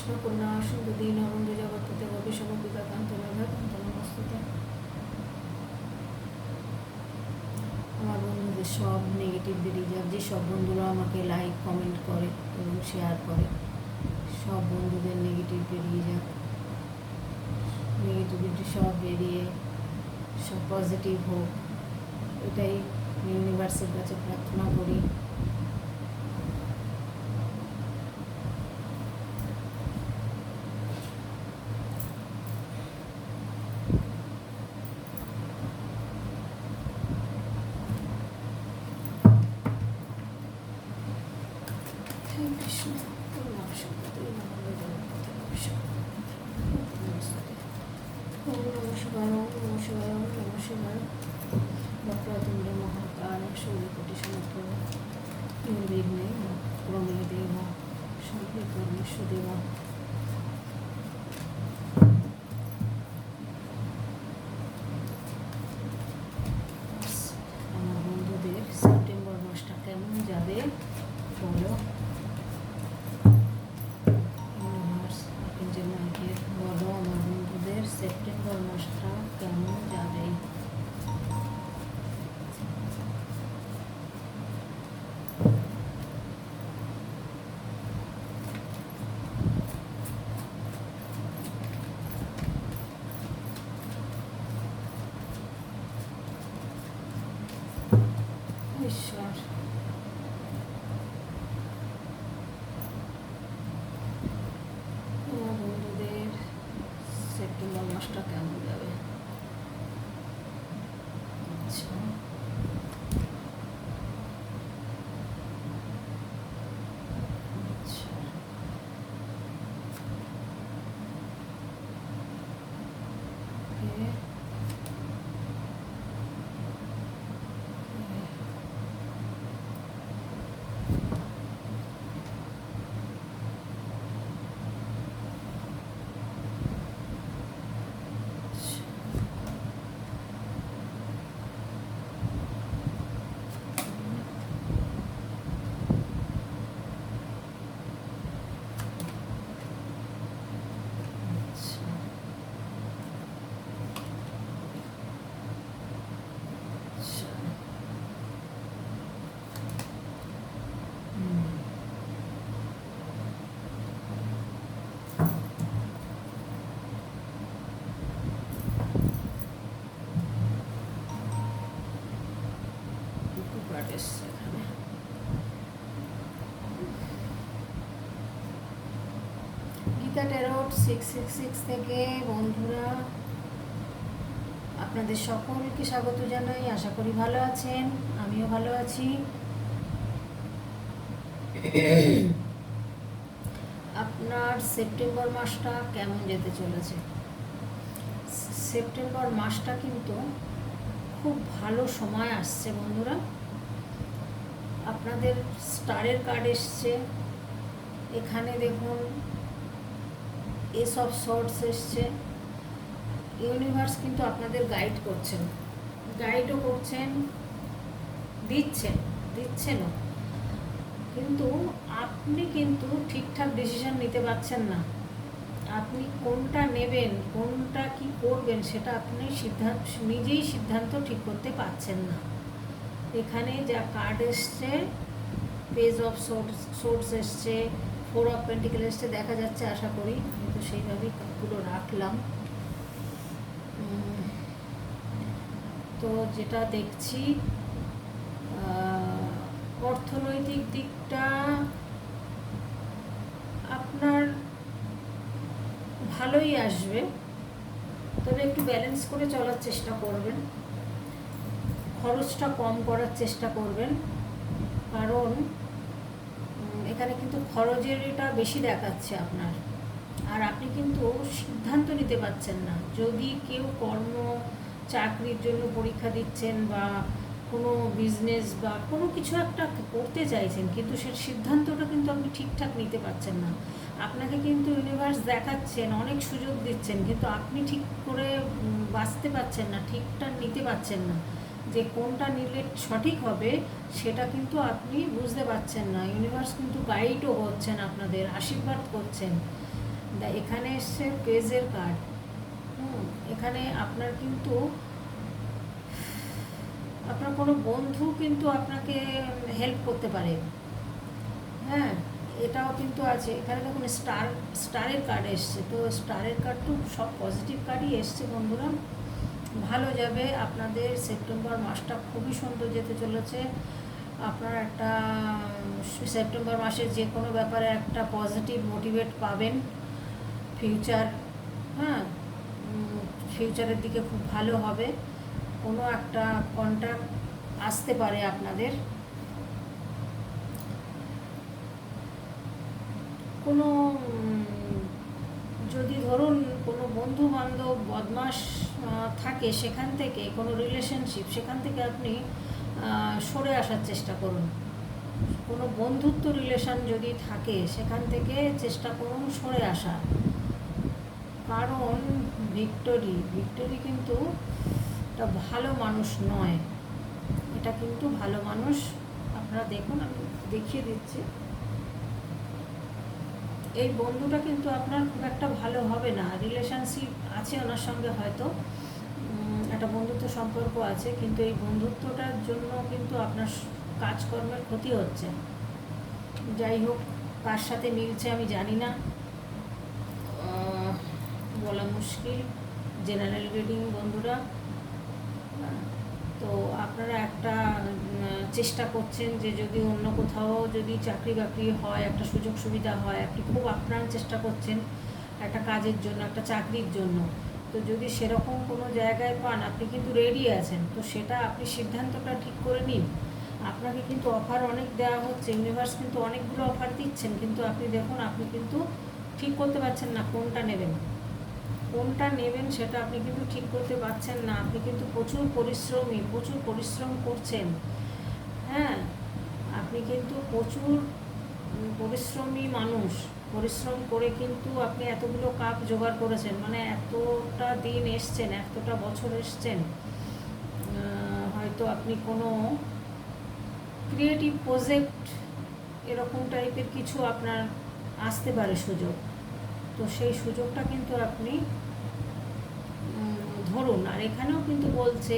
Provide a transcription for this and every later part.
কৃষ্ণ কন্যা সিন্ধু দীন বন্ধু জগৎপতি গোপী সগোপিকা কান্ত রাধা কান্ত নমস্তুতে আমার বন্ধুদের সব নেগেটিভ বেরিয়ে যাক যে সব বন্ধুরা আমাকে লাইক কমেন্ট করে এবং শেয়ার করে সব বন্ধুদের নেগেটিভ বেরিয়ে যাক নেগেটিভিটি সব বেরিয়ে সব পজিটিভ হোক এটাই ইউনিভার্সের কাছে প্রার্থনা করি হরে কৃষ্ণ করুণা শক্তি নমঃ জগৎপতি নমস্তে ওম নমঃ শিবায় ওম নমঃ শিবায় ওম নমঃ শিবায় বক্রতুণ্ড মহাকাল সূর্যকোটি সমপ্রভ নির্বিঘ্নে প্রমে দেব সম্পূর্ণেশ দেব আমার বন্ধুদের সেপ্টেম্বর মাসটা কেমন যাবে বলো ইউনিভার্স আর্কেঞ্জেল মাইকেল বলো আমার বন্ধুদের সেপ্টেম্বর মাসটা কেমন যাবে ঈশ্বর আমার বন্ধুদের সেপ্টেম্বর মাসটা কেমন যাবে আচ্ছা আচ্ছা ওকে ওকে আচ্ছা আচ্ছা হুম দুটো কার্ড এসছে এখানে Gita tarot six six six থেকে বন্ধুরা, আপনাদের সকলকে স্বাগত জানাই। আশা করি ভালো আছেন, আমিও ভালো আছি। আপনার সেপ্টেম্বর মাসটা কেমন যেতে চলেছে? সেপ্টেম্বর মাসটা কিন্তু খুব ভালো সময় আসছে বন্ধুরা। আপনাদের স্টারের কার্ড এসছে। এখানে দেখুন এসব শর্টস এসছে। ইউনিভার্স কিন্তু আপনাদের গাইড করছেন। গাইডও করছেন, দিচ্ছেন, দিচ্ছেনও। কিন্তু আপনি কিন্তু ঠিকঠাক ডিসিশন নিতে পারছেন না। আপনি কোনটা নেবেন, কোনটা কি করবেন, সেটা আপনি সিদ্ধান্ত, নিজেই সিদ্ধান্ত ঠিক করতে পারছেন না। এখানে যা কার্ড এসছে পেজ অফ সোর্স সোর্স এসছে ফোর অফ পেন্টিকেল এসছে, দেখা যাচ্ছে, আশা করি। সেইভাবেই কার্ডগুলো রাখলাম। তো যেটা দেখছি অর্থনৈতিক দিকটা আপনার ভালোই আসবে। তবে একটু ব্যালেন্স করে চলার চেষ্টা করবেন। খরচটা কম করার চেষ্টা করবেন। কারণ এখানে কিন্তু খরচের এটা বেশি দেখাচ্ছে আপনার। আর আপনি কিন্তু সিদ্ধান্ত নিতে পারছেন না। যদি কেউ কর্ম, চাকরির জন্য পরীক্ষা দিচ্ছেন বা কোনো বিজনেস বা কোনো কিছু একটা করতে চাইছেন, কিন্তু সে সিদ্ধান্তটা কিন্তু আপনি ঠিকঠাক নিতে পারছেন না। আপনাকে কিন্তু ইউনিভার্স দেখাচ্ছেন, অনেক সুযোগ দিচ্ছেন, কিন্তু আপনি ঠিক করে বাঁচতে পারছেন না ঠিকঠাক নিতে পারছেন না। যে কোনটা নিলে সঠিক হবে, সেটা কিন্তু আপনি বুঝতে পারছেন না। ইউনিভার্স কিন্তু গাইডও করছেন আপনাদের, আশীর্বাদ করছেন। এখানে এসছে পেজের কার্ড এখানে আপনার কিন্তু, আপনার কোনো বন্ধু কিন্তু আপনাকে হেল্প করতে পারে। হ্যাঁ এটাও কিন্তু আছে। এখানে দেখুন স্টার স্টারের কার্ড এসছে। তো স্টারের কার্ড তো সব পজিটিভ কার্ডই এসছে বন্ধুরা। ভালো যাবে। আপনাদের সেপ্টেম্বর মাসটা খুবই সুন্দর যেতে চলেছে। আপনার একটা সেপ্টেম্বর মাসে যে কোনো ব্যাপারে একটা পজিটিভ মোটিভেট পাবেন। ফিউচার হ্যাঁ ফিউচারের দিকে খুব ভালো হবে। কোনো একটা কন্ট্যাক্ট আসতে পারে আপনাদের। কোনো যদি ধরুন কোনো বন্ধু বান্ধব বদমাস থাকে সেখান থেকে, কোনো রিলেশনশিপ সেখান থেকে আপনি সরে আসার চেষ্টা করুন। কোনো বন্ধুত্ব রিলেশন যদি থাকে, সেখান থেকে চেষ্টা করুন সরে আসা কারণ ভিক্টোরি ভিক্টোরি কিন্তু একটা ভালো মানুষ নয়। এটা কিন্তু ভালো মানুষ, আপনারা দেখুন, আমি দেখিয়ে দিচ্ছি। এই বন্ধুটা কিন্তু আপনার খুব একটা ভালো হবে না। রিলেশনশিপ আছে ওনার সঙ্গে হয়তো। একটা বন্ধুত্ব সম্পর্ক আছে, কিন্তু এই বন্ধুত্বটার জন্য কিন্তু আপনার কাজকর্মের ক্ষতি হচ্ছে। যাই হোক, কার সাথে মিলছে আমি জানি না। বলা মুশকিল জেনারেল রিডিং বন্ধুরা। তো আপনারা একটা চেষ্টা করছেন যে যদি অন্য কোথাও যদি চাকরি বাকরি হয়, একটা সুযোগ সুবিধা হয়, আপনি খুব আপ্রাণ চেষ্টা করছেন একটা কাজের জন্য, একটা চাকরির জন্য। তো যদি সেরকম কোনো জায়গায় পান, আপনি কিন্তু রেডি আছেন। তো সেটা আপনি সিদ্ধান্তটা ঠিক করে নিন। আপনাকে কিন্তু অফার অনেক দেওয়া হচ্ছে ইউনিভার্স কিন্তু অনেকগুলো অফার দিচ্ছেন, কিন্তু আপনি দেখুন, আপনি কিন্তু ঠিক করতে পারছেন না, কোনটা নেবেন। কোনটা নেবেন সেটা আপনি কিন্তু ঠিক করতে পারছেন না। আপনি কিন্তু প্রচুর পরিশ্রমী, প্রচুর পরিশ্রম করছেন। হ্যাঁ? আপনি কিন্তু প্রচুর পরিশ্রমী মানুষ। পরিশ্রম করে কিন্তু আপনি এতগুলো কাপ জোগাড় করেছেন। মানে এতটা দিন এসছেন, এতটা বছর এসছেন হয়তো আপনি কোনো ক্রিয়েটিভ প্রজেক্ট এরকম টাইপের কিছু আপনার আসতে পারে সুযোগ। তো সেই সুযোগটা কিন্তু আপনি ধরুন। আর এখানেও কিন্তু বলছে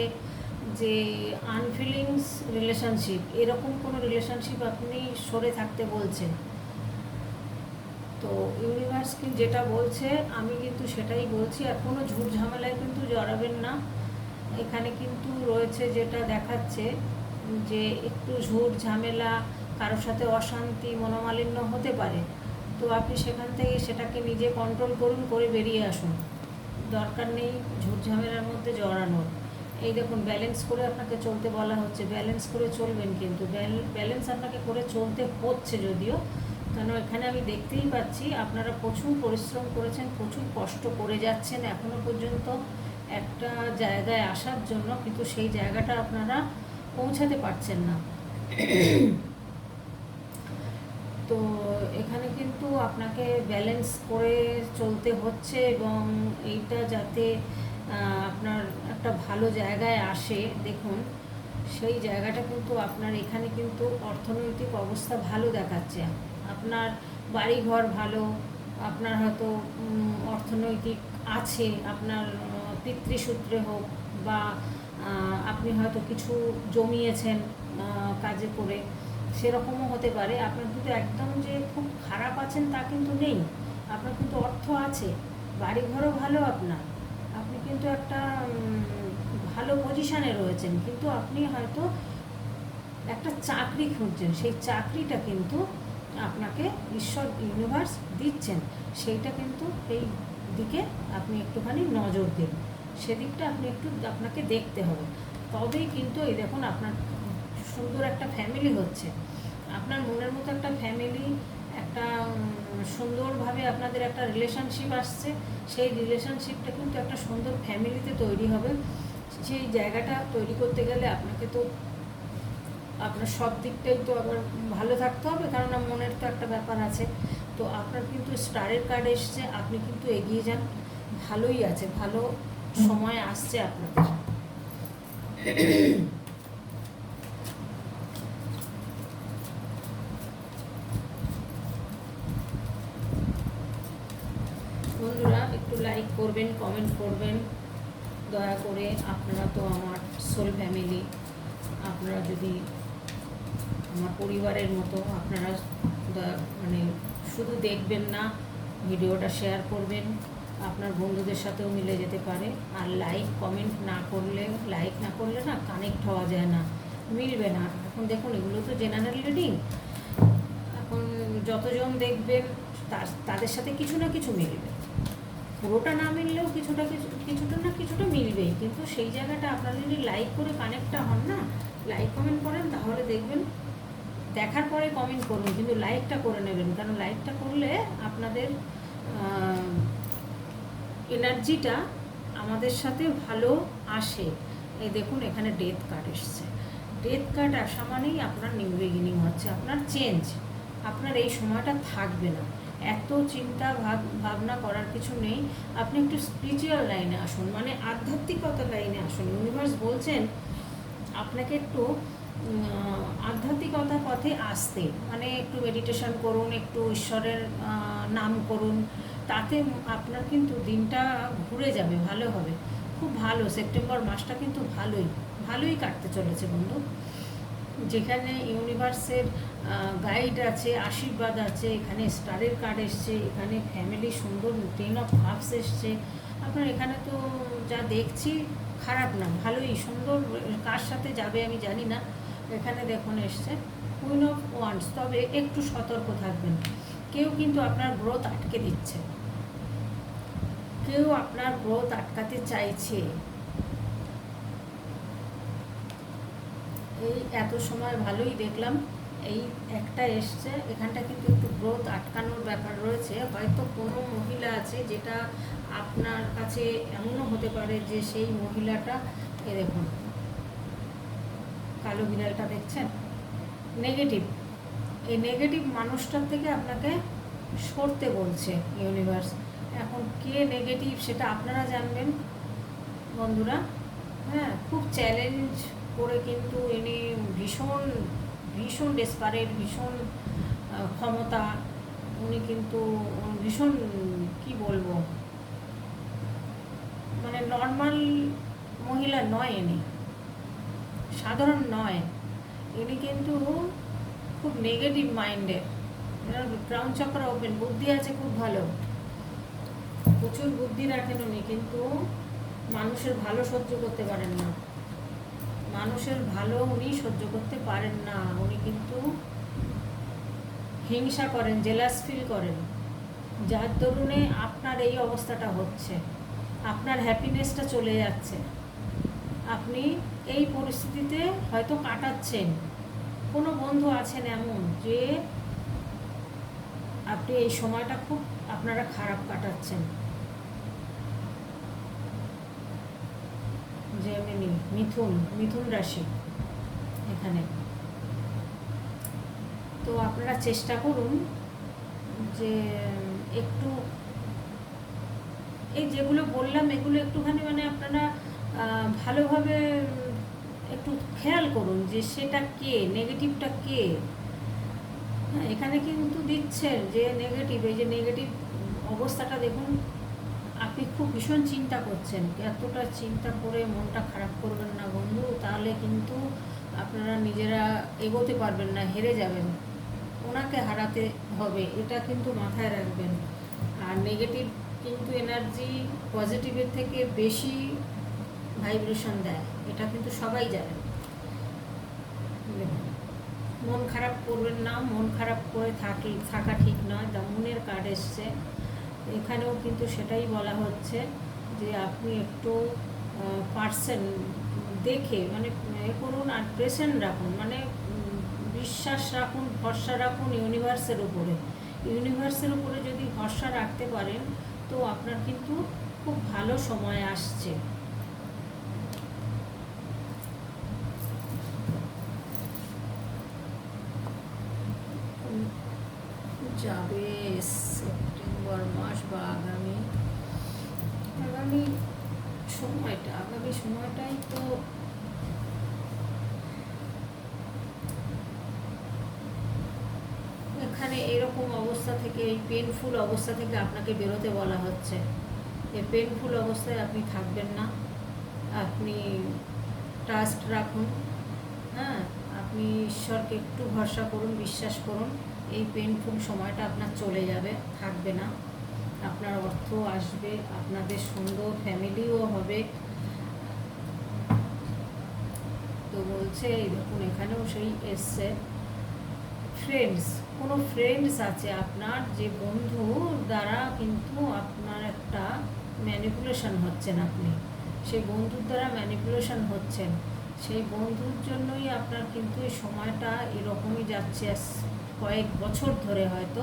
যে আনফিলিংস রিলেশনশিপ এরকম কোনো রিলেশনশিপ আপনি সরে থাকতে বলছেন। তো ইউনিভার্স কি যেটা বলছে, আমি কিন্তু সেটাই বলছি। আর কোনো ঝুট ঝামেলায় কিন্তু জড়াবেন না। এখানে কিন্তু রয়েছে যেটা দেখাচ্ছে যে একটু ঝুট ঝামেলা, কারোর সাথে অশান্তি, মনোমালিন্য হতে পারে। তো আপনি সেখান থেকে সেটাকে নিজে কন্ট্রোল করুন, করে বেরিয়ে আসুন। দরকার নেই ঝামেলার মধ্যে জড়ানোর। এই দেখুন ব্যালেন্স করে আপনাকে চলতে বলা হচ্ছে। ব্যালেন্স করে চলবেন কিন্তু। ব্যালেন্স আপনাকে করে চলতে হচ্ছে যদিও, কেন এখানে আমি দেখতেই পাচ্ছি আপনারা প্রচুর পরিশ্রম করেছেন, প্রচুর কষ্ট করে যাচ্ছেন এখনও পর্যন্ত একটা জায়গায় আসার জন্য, কিন্তু সেই জায়গাটা আপনারা পৌঁছাতে পারছেন না তো এখানে কিন্তু আপনাকে ব্যালেন্স করে চলতে হচ্ছে এবং এইটা যাতে আপনার একটা ভালো জায়গায় আসে, দেখুন, সেই জায়গাটা কিন্তু আপনার এখানে কিন্তু অর্থনৈতিক অবস্থা ভালো দেখাচ্ছে। আপনার বাড়ি ঘর ভালো, আপনার হয়তো অর্থনৈতিক আছে, আপনার পিতৃসূত্রে হোক বা আপনি হয়তো কিছু জমিয়েছেন কাজে করে। সেরকমও হতে পারে। আপনার কিন্তু একদম যে খুব খারাপ আছেন তা কিন্তু নেই। আপনার কিন্তু অর্থ আছে। বাড়ি ঘরও ভালো আপনার। আপনি কিন্তু একটা ভালো পজিশানে রয়েছেন। কিন্তু আপনি হয়তো একটা চাকরি খুঁজছেন। সেই চাকরিটা কিন্তু আপনাকে ঈশ্বর ইউনিভার্স দিচ্ছেন। সেইটা কিন্তু এই দিকে আপনি একটুখানি নজর দিন। সেদিকটা আপনি একটু আপনাকে দেখতে হবে। তবেই কিন্তু এই দেখুন, আপনার সুন্দর একটা ফ্যামিলি হচ্ছে। আপনার মনের মতো একটা ফ্যামিলি একটা সুন্দরভাবে আপনাদের একটা রিলেশনশিপ আসছে, সেই রিলেশনশিপটা কিন্তু একটা সুন্দর ফ্যামিলিতে তৈরি হবে। সেই জায়গাটা তৈরি করতে গেলে আপনাকে তো, আপনার সব দিকটাই তো আবার ভালো থাকতে হবে কারণ মনের তো একটা ব্যাপার আছে। তো আপনার কিন্তু স্টারের কার্ড এসছে, আপনি কিন্তু এগিয়ে যান। ভালোই আছে, ভালো সময় আসছে আপনাদের বন্ধুরা একটু লাইক করবেন কমেন্ট করবেন। দয়া করে আপনারা তো আমার সোল ফ্যামিলি আপনারা যদি আমার পরিবারের মতো আপনারা মানে শুধু দেখবেন না, ভিডিওটা শেয়ার করবেন, আপনার বন্ধুদের সাথেও মিলে যেতে পারে। আর লাইক কমেন্ট না করলে লাইক না করলে না কানেক্ট হওয়া যায় না, মিলবে না। এখন দেখুন, এগুলো তো জেনারেল রিডিং এখন যতজন দেখবেন তাদের সাথে কিছু না কিছু মিলবে। পুরোটা না মিললেও কিছুটা কিছু, কিছুটা না কিছুটা মিলবেই। কিন্তু সেই জায়গাটা আপনারা যদি লাইক করে কানেক্টটা হন না লাইক কমেন্ট করেন, তাহলে দেখবেন দেখার পরে কমেন্ট করুন, কিন্তু লাইকটা করে নেবেন। কারণ লাইকটা করলে আপনাদের এনার্জিটা আমাদের সাথে ভালো আসে। এই দেখুন, এখানে ডেথ কার্ড এসছে। ডেথ কার্ড আসা মানেই আপনার নিউ বিগিনিং হচ্ছে, আপনার চেঞ্জ আপনার এই সময়টা থাকবে না। এত চিন্তা ভাব, ভাবনা করার কিছু নেই। আপনি একটু স্পিরিচুয়াল লাইনে আসুন মানে আধ্যাত্মিকতা লাইনে আসুন। ইউনিভার্স বলছেন আপনাকে একটু আধ্যাত্মিকতার পথে আসতে। মানে একটু মেডিটেশন করুন, একটু ঈশ্বরের নাম করুন। তাতে আপনার কিন্তু দিনটা ঘুরে যাবে, ভালো হবে। খুব ভালো সেপ্টেম্বর মাসটা কিন্তু ভালোই ভালোই কাটতে চলেছে বন্ধু। যেখানে ইউনিভার্সের গাইড আছে, আশীর্বাদ আছে, এখানে স্টারের কার্ড এসছে, এখানে ফ্যামিলি সুন্দর টেন অফ হাফস এসছে। আপনার এখানে তো যা দেখছি, খারাপ না, ভালোই, সুন্দর, কার সাথে যাবে আমি জানি না। এখানে দেখুন এসছে কুইন অফ ওয়ান্স তবে একটু সতর্ক থাকবেন। কেউ কিন্তু আপনার গ্রোথ আটকে দিচ্ছে। কেউ আপনার গ্রোথ আটকাতে চাইছে। এই এত সময় ভালোই দেখলাম। এই একটা এসছে, এখানটা কিন্তু একটু গ্রোথ আটকানোর ব্যাপার রয়েছে। হয়তো কোনো মহিলা আছে যেটা আপনার কাছে এমনও হতে পারে যে সেই মহিলাটা, এ দেখুন, কালো বিড়ালটা দেখছেন? নেগেটিভ এই নেগেটিভ মানুষটার থেকে আপনাকে সরতে বলছে ইউনিভার্স এখন কে নেগেটিভ সেটা আপনারা জানবেন, বন্ধুরা। হ্যাঁ খুব চ্যালেঞ্জ করে কিন্তু ইনি ভীষণ ভীষণ ডেসপারেট ভীষণ ক্ষমতা। উনি কিন্তু, ভীষণ, কি বলব? মানে নর্মাল মহিলা নয় ইনি। সাধারণ নয়। ইনি কিন্তু খুব নেগেটিভ মাইন্ডের ক্রাউন চক্র ওপেন বুদ্ধি আছে খুব ভালো। প্রচুর বুদ্ধি রাখেন উনি, কিন্তু মানুষের ভালো সহ্য করতে পারেন না। মানুষের ভালো উনি সহ্য করতে পারেন না। উনি কিন্তু হিংসা করেন জেলাস ফিল করেন। যার দরুনে আপনার এই অবস্থাটা হচ্ছে। আপনার হ্যাপিনেসটা চলে যাচ্ছে। আপনি এই পরিস্থিতিতে হয়তো কাটাচ্ছেন। কোনো বন্ধু আছেন এমন যে আপনি এই সময়টা খুব আপনারা খারাপ কাটাচ্ছেন। জেমিনি মিথুন মিথুন রাশি এখানে। তো আপনারা চেষ্টা করুন যে একটু, এই যেগুলো বললাম, এগুলো একটুখানি মানে আপনারা ভালোভাবে একটু খেয়াল করুন যে সেটা কে, নেগেটিভটা কে। হ্যাঁ এখানে কিন্তু দিচ্ছেন যে নেগেটিভ, এই যে নেগেটিভ অবস্থাটা দেখুন খুব ভীষণ চিন্তা করছেন। এতটা চিন্তা করে মনটা খারাপ করবেন না বন্ধু, তাহলে কিন্তু আপনারা নিজেরা এগোতে পারবেন না, হেরে যাবেন। ওনাকে হারাতে হবে, এটা কিন্তু মাথায় রাখবেন। আর নেগেটিভ কিন্তু এনার্জি পজিটিভের থেকে বেশি ভাইব্রেশন দেয়, এটা কিন্তু সবাই জানে। মন খারাপ করবেন না, মন খারাপ করে থাকি, থাকা ঠিক নয়। দ্য মুনের কার্ড এসছে। এখানেও কিন্তু সেটাই বলা হচ্ছে যে আপনি একটু পার্সেন দেখে মানে এ করুন আর প্রেসেন্ট রাখুন মানে বিশ্বাস রাখুন, ভরসা রাখুন ইউনিভার্সের উপরে। ইউনিভার্সের উপরে যদি ভরসা রাখতে পারেন, তো আপনার কিন্তু খুব ভালো সময় আসছে উম, যাবে সেপ্টেম্বর মাস বা আগামী আগামী সময়টা আগামী সময়টাই তো এখানে এরকম অবস্থা থেকে, এই পেনফুল অবস্থা থেকে আপনাকে বেরোতে বলা হচ্ছে। এই পেনফুল অবস্থায় আপনি থাকবেন না। আপনি ট্রাস্ট রাখুন। হ্যাঁ আপনি ঈশ্বরকে একটু ভরসা করুন, বিশ্বাস করুন। এই পেনফুল সময়টা আপনার চলে যাবে, থাকবে না। আপনার অর্থ আসবে, আপনাদের সুন্দর ফ্যামিলিও হবে। তো বলছে দেখুন, এখানেও সেই এসছে। ফ্রেন্ডস কোনো ফ্রেন্ডস আছে? আপনার যে বন্ধু দ্বারা কিন্তু আপনার একটা ম্যানিপুলেশন হচ্ছেন আপনি। সেই বন্ধুর দ্বারা ম্যানিপুলেশন হচ্ছেন। সেই বন্ধুর জন্যই আপনার কিন্তু এই সময়টা এরকমই যাচ্ছে কয়েক বছর ধরে হয়তো।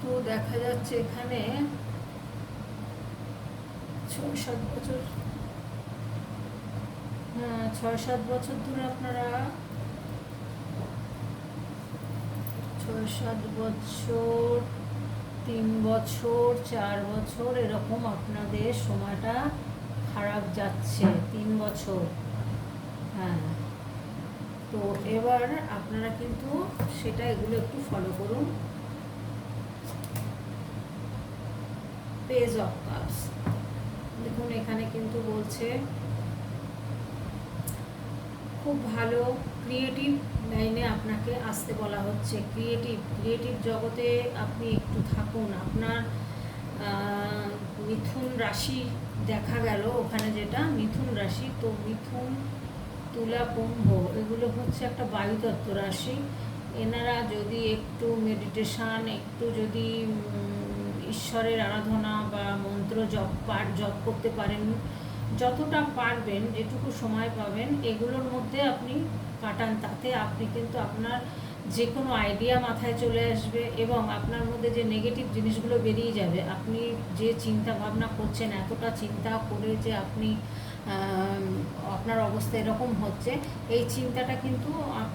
তো দেখা যাচ্ছে এখানে ছয় সাত বছর ছয়, সাত বছর ধরে আপনারা ছয়, সাত বছর, তিন বছর, চার বছর এরকম আপনাদের সময়টা খারাপ যাচ্ছে, তিন বছর। হ্যাঁ তো এবার আপনারা কিন্তু সেটা এগুলো একটু ফলো করুন। পেজ অফ কাপস দেখুন, এখানে কিন্তু বলছে খুব ভালো ক্রিয়েটিভ লাইনে আপনাকে আসতে বলা হচ্ছে। ক্রিয়েটিভ ক্রিয়েটিভ জগতে আপনি একটু থাকুন। আপনার মিথুন রাশি দেখা গেল, ওখানে যেটা মিথুন রাশি, তো মিথুন, তুলা, কুম্ভ, এগুলো হচ্ছে একটা বায়ুতত্ত্ব রাশি। এনারা যদি একটু মেডিটেশন একটু যদি ঈশ্বরের আরাধনা বা মন্ত্র জপ, পাঠ জপ করতে পারেন যতটা পারবেন, যেটুকু সময় পাবেন, এগুলোর মধ্যে আপনি কাটান। তাতে আপনি কিন্তু আপনার যে কোনো আইডিয়া মাথায় চলে আসবে এবং আপনার মধ্যে যে নেগেটিভ জিনিসগুলো বেরিয়ে যাবে, আপনি যে চিন্তা ভাবনা করছেন, এতটা চিন্তা করে যে আপনি আপনার অবস্থা এরকম হচ্ছে, এই চিন্তাটা কিন্তু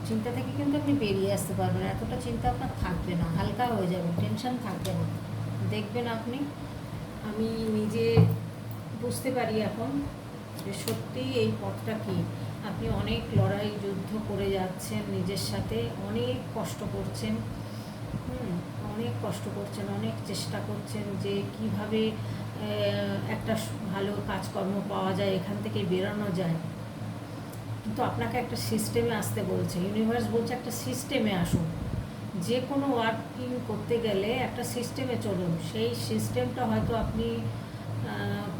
চিন্তা থেকে কিন্তু আপনি বেরিয়ে আসতে পারবেন। এতটা চিন্তা আপনার থাকবে না, হালকা হয়ে যাবে টেনশন থাকবে না। দেখবেন আপনি, আমি নিজে বুঝতে পারি এখন যে সত্যিই এই পথটা কি? আপনি অনেক লড়াই, যুদ্ধ করে যাচ্ছেন নিজের সাথে, অনেক কষ্ট করছেন অনেক কষ্ট করছেন, অনেক চেষ্টা করছেন যে কীভাবে একটা ভালো কাজকর্ম পাওয়া যায়, এখান থেকে বেরোনো যায়। কিন্তু আপনাকে একটা সিস্টেমে আসতে বলছে, ইউনিভার্স বলছে একটা সিস্টেমে আসুন। যে কোনো ওয়ার্কিং করতে গেলে একটা সিস্টেমে চলুন। সেই সিস্টেমটা হয়তো আপনি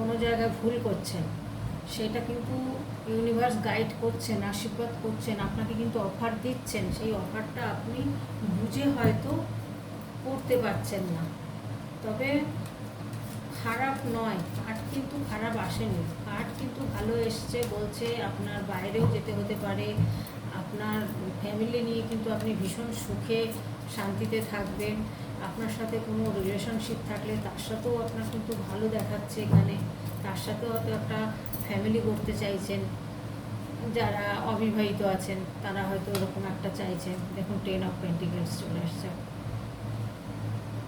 কোনো জায়গায় ভুল করছেন, সেটা কিন্তু ইউনিভার্স গাইড করছেন, আশীর্বাদ করছেন, আপনাকে কিন্তু অফার দিচ্ছেন, সেই অফারটা আপনি বুঝে হয়তো করতে পারছেন না। তবে খারাপ নয় কাঠ কিন্তু খারাপ আসেনি। কাঠ কিন্তু ভালো এসছে, বলছে আপনার বাইরেও যেতে হতে পারে, আপনার ফ্যামিলি নিয়ে কিন্তু আপনি ভীষণ সুখে শান্তিতে থাকবেন। আপনার সাথে কোনো রিলেশনশিপ থাকলে তার সাথেও আপনার কিন্তু ভালো দেখাচ্ছে এখানে। তার সাথেও হয়তো একটা ফ্যামিলি করতে চাইছেন। যারা অবিবাহিত আছেন, তারা হয়তো ওরকম একটা চাইছেন। দেখুন টেন অফ পেন্টিকেলস চলে আসছে।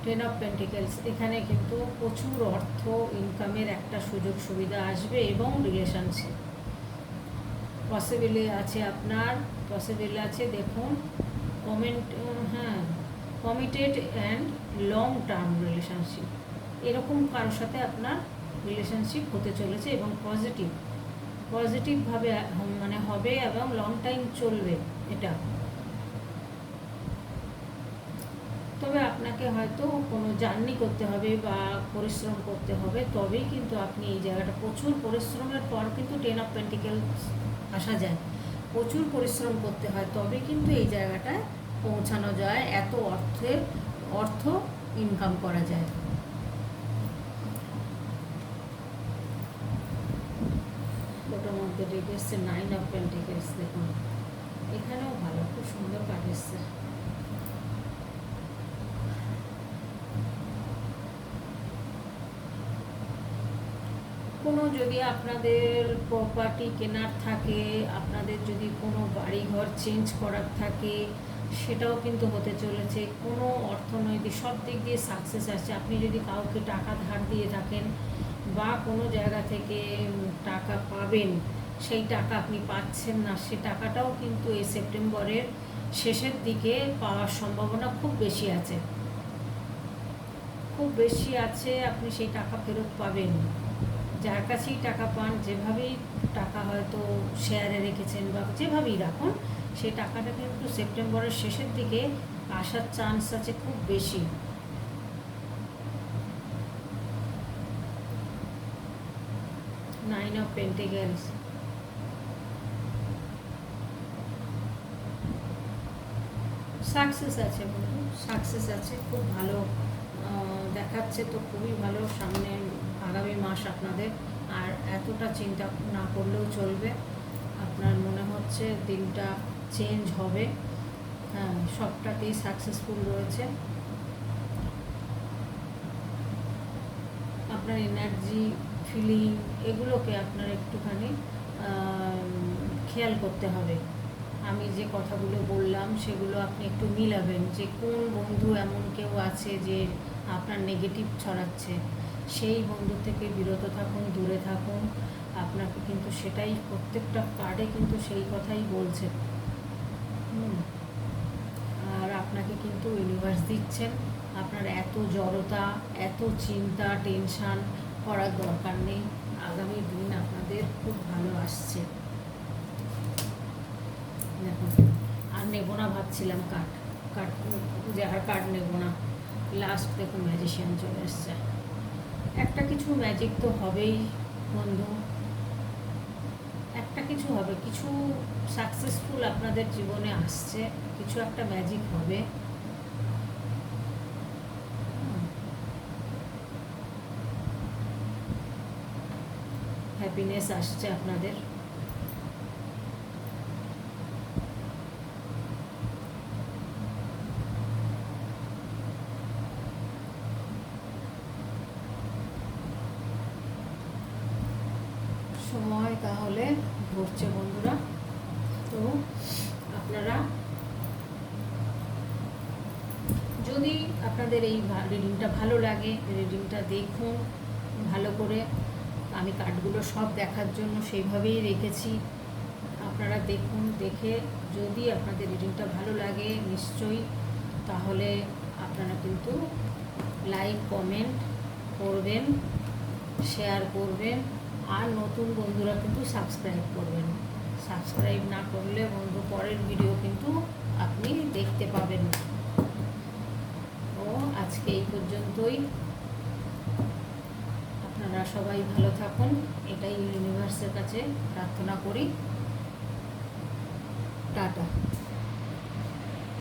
টেন অফ পেন্টিকেলস এখানে কিন্তু প্রচুর অর্থ ইনকামের একটা সুযোগ সুবিধা আসবে এবং রিলেশনশিপ পসিবিলি আছে আপনার পসিবিলি আছে, দেখুন কমেন্ট হ্যাঁ committed and long term relationship এরকম কারোর সাথে আপনার রিলেশনশিপ হতে চলেছে এবং পজিটিভ পজিটিভভাবে মানে হবে এবং লং টাইম চলবে এটা। তবে আপনাকে হয়তো কোনো জার্নি করতে হবে বা পরিশ্রম করতে হবে, তবেই কিন্তু আপনি এই জায়গাটা, প্রচুর পরিশ্রমের পর কিন্তু টেন অফ পেন্টিকেল আসা যায়। প্রচুর পরিশ্রম করতে হয় তবে কিন্তু এই জায়গাটায় পৌঁছানো যায়, এত অর্থের, অর্থ ইনকাম করা যায়। মধ্যে রেখে এসছে নাইন অফ পেন্টিকেলস দেখুন। এখানেও ভালো, খুব সুন্দর কাজ এসছে। কোনো যদি আপনাদের প্রপার্টি কেনার থাকে, আপনাদের যদি কোনো বাড়ি ঘর চেঞ্জ করার থাকে সেটাও কিন্তু হতে চলেছে। কোনো অর্থনৈতিক, সব দিক দিয়ে সাকসেস আসছে। আপনি যদি কাউকে টাকা ধার দিয়ে থাকেন বা কোনো জায়গা থেকে টাকা পাবেন, সেই টাকা আপনি পাচ্ছেন না, সে টাকাটাও কিন্তু এই সেপ্টেম্বরের শেষের দিকে পাওয়ার সম্ভাবনা খুব বেশি আছে। খুব বেশি আছে, আপনি সেই টাকা ফেরত পাবেন। যার কাছেই টাকা পান, যেভাবেই টাকা হয়তো শেয়ারে রেখেছেন বা যেভাবেই রাখুন সেই টাকাটা কিন্তু সেপ্টেম্বরের শেষের দিকে আসার চান্স আছে খুব বেশি। নাইন অফ পেন্টিগেলস সাকসেস আছে বলুন সাকসেস আছে, খুব ভালো দেখাচ্ছে তো, খুবই ভালো, সামনে আগামী মাস আপনাদের। আর এতটা চিন্তা না করলেও চলবে। আপনার মনে হচ্ছে দিনটা চেঞ্জ হবে। হ্যাঁ সবটাতেই সাকসেসফুল রয়েছে। আপনার এনার্জি ফিলিং এগুলোকে আপনার একটুখানি খেয়াল করতে হবে। আমি যে কথাগুলো বললাম, সেগুলো আপনি একটু মিলাবেন। যে কোন বন্ধু এমন কেউ আছে যে আপনার নেগেটিভ ছড়াচ্ছে? সেই বন্ধু থেকে বিরত থাকুন, দূরে থাকুন। আপনাকে কিন্তু সেটাই প্রত্যেকটা কার্ডে কিন্তু সেই কথাই বলছে। আর আপনাকে কিন্তু ইউনিভার্স দিচ্ছেন। আপনার এত জড়তা, এত চিন্তা টেনশান করার দরকার নেই। আগামী দিন আপনাদের খুব ভালো আসছে। দেখুন, আর নেব না ভাবছিলাম কাঠ কাঠ যে আর কাঠ নেব না। লাস্ট দেখুন ম্যাজিশিয়ান চলে এসছে। একটা কিছু ম্যাজিক তো হবেই, বন্ধু। একটা কিছু হবে। কিছু সাকসেসফুল আপনাদের জীবনে আসছে, কিছু একটা ম্যাজিক হবে। হ্যাপিনেস আসছে আপনাদের সময় তাহলে ঘুরছে বন্ধুরা তো আপনারা যদি আপনাদের এই রিডিংটা ভালো লাগে রিডিংটা দেখুন, ভালো করে। আমি কার্ডগুলো সব দেখার জন্য সেইভাবেই রেখেছি। আপনারা দেখুন, দেখে যদি আপনাদের রিডিংটা ভালো লাগে, নিশ্চয়ই, তাহলে আপনারা কিন্তু লাইক কমেন্ট করবেন শেয়ার করবেন, আর নতুন বন্ধুরা কিন্তু সাবস্ক্রাইব করবেন। সাবস্ক্রাইব না করলে বন্ধু, পরের ভিডিও কিন্তু আপনি দেখতে পাবেন না। আজকে এই পর্যন্তই। আপনারা সবাই ভালো থাকুন এটাই ইউনিভার্সের কাছে প্রার্থনা করি। টাটা।